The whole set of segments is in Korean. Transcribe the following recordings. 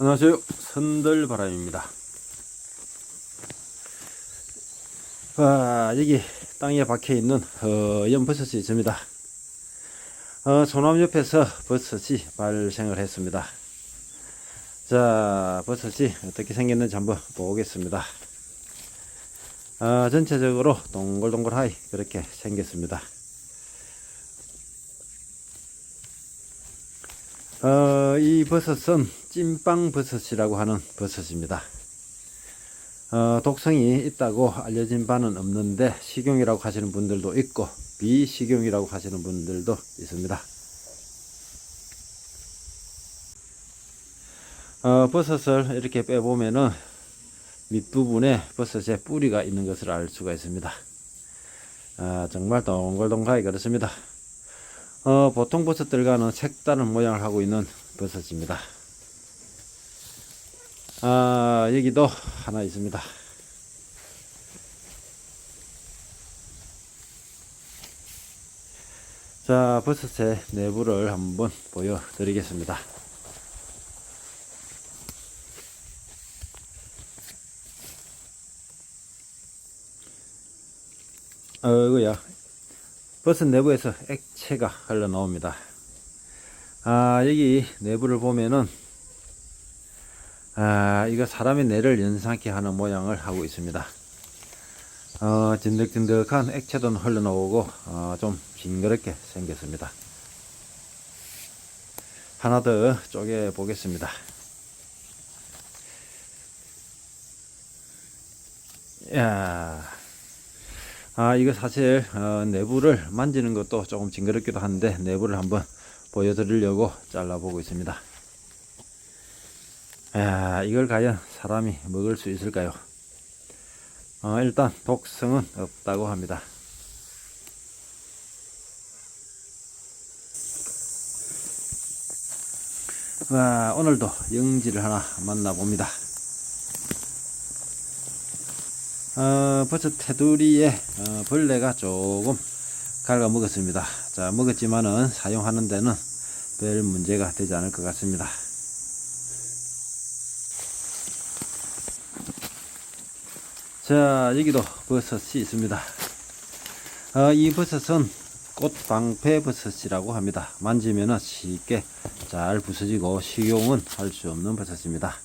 안녕하세요. 선들바람입니다. 아, 여기 땅에 박혀 있는 허연 버섯이 있습니다. 어, 소나무 옆에서 버섯이 발생을 했습니다. 자, 버섯이 어떻게 생겼는지 한번 보겠습니다. 아, 전체적으로 동글동글하게 그렇게 생겼습니다. 어, 이 버섯은 찐빵 버섯이라고 하는 버섯입니다. 어, 독성이 있다고 알려진 바는 없는데 식용이라고 하시는 분들도 있고 비식용이라고 하시는 분들도 있습니다. 어, 버섯을 이렇게 빼보면은 밑부분에 버섯에 뿌리가 있는 것을 알 수가 있습니다. 아, 정말 동글동글하게 그렇습니다. 어, 보통 버섯들과는 색다른 모양을 하고 있는 버섯입니다. 아, 여기도 하나 있습니다. 자, 버섯의 내부를 한번 보여드리겠습니다. 어이구야. 버섯 내부에서 액체가 흘러나옵니다. 아, 여기 내부를 보면은, 아, 이거 사람의 뇌를 연상케 하는 모양을 하고 있습니다. 어, 진득진득한 액체도 흘러나오고, 어, 좀 징그럽게 생겼습니다. 하나 더 쪼개 보겠습니다. 야 아, 이거 사실, 어, 내부를 만지는 것도 조금 징그럽기도 한데, 내부를 한번 보여드리려고 잘라보고 있습니다. 야, 이걸 과연 사람이 먹을 수 있을까요? 어, 일단 독성은 없다고 합니다. 와, 오늘도 영지를 하나 만나봅니다. 어, 버섯 테두리에 어, 벌레가 조금 갉아 먹었습니다. 자, 먹었지만은 사용하는 데는 별 문제가 되지 않을 것 같습니다. 자, 여기도 버섯이 있습니다. 어, 이 버섯은 꽃방패 버섯이라고 합니다. 만지면은 쉽게 잘 부서지고 식용은 할 수 없는 버섯입니다.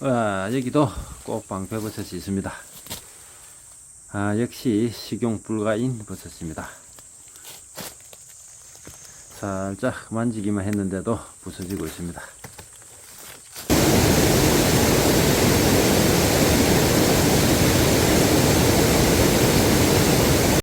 아, 여기도 꽃방패 버섯이 있습니다. 아, 역시 식용 불가인 버섯입니다. 살짝 만지기만 했는데도 부서지고 있습니다.